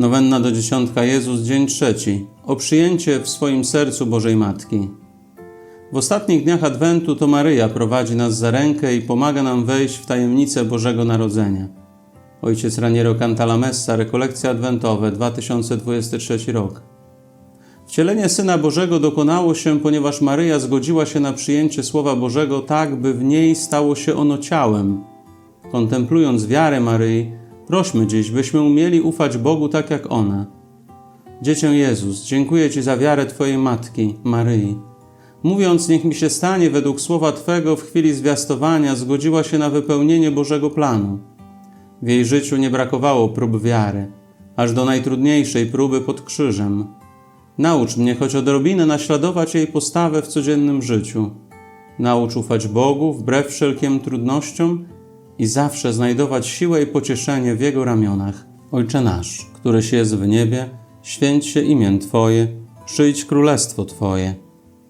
Nowenna do dziesiątka Jezus, dzień trzeci. O przyjęcie w swoim sercu Bożej Matki. W ostatnich dniach Adwentu to Maryja prowadzi nas za rękę i pomaga nam wejść w tajemnicę Bożego Narodzenia. Ojciec Raniero Cantalamessa, rekolekcje adwentowe, 2023 rok. Wcielenie Syna Bożego dokonało się, ponieważ Maryja zgodziła się na przyjęcie Słowa Bożego tak, by w niej stało się ono ciałem. Kontemplując wiarę Maryi, prośmy dziś, byśmy umieli ufać Bogu tak jak ona. Dziecię Jezus, dziękuję Ci za wiarę Twojej Matki, Maryi. Mówiąc, niech mi się stanie według słowa Twego w chwili zwiastowania, zgodziła się na wypełnienie Bożego planu. W jej życiu nie brakowało prób wiary, aż do najtrudniejszej próby pod krzyżem. Naucz mnie choć odrobinę naśladować jej postawę w codziennym życiu. Naucz ufać Bogu wbrew wszelkim trudnościom i zawsze znajdować siłę i pocieszenie w Jego ramionach. Ojcze nasz, któryś jest w niebie, święć się imię Twoje, przyjdź królestwo Twoje.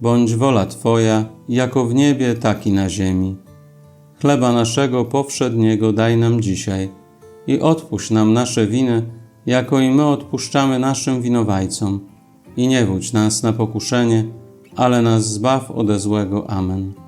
Bądź wola Twoja, jako w niebie, tak i na ziemi. Chleba naszego powszedniego daj nam dzisiaj i odpuść nam nasze winy, jako i my odpuszczamy naszym winowajcom. I nie wódź nas na pokuszenie, ale nas zbaw ode złego. Amen.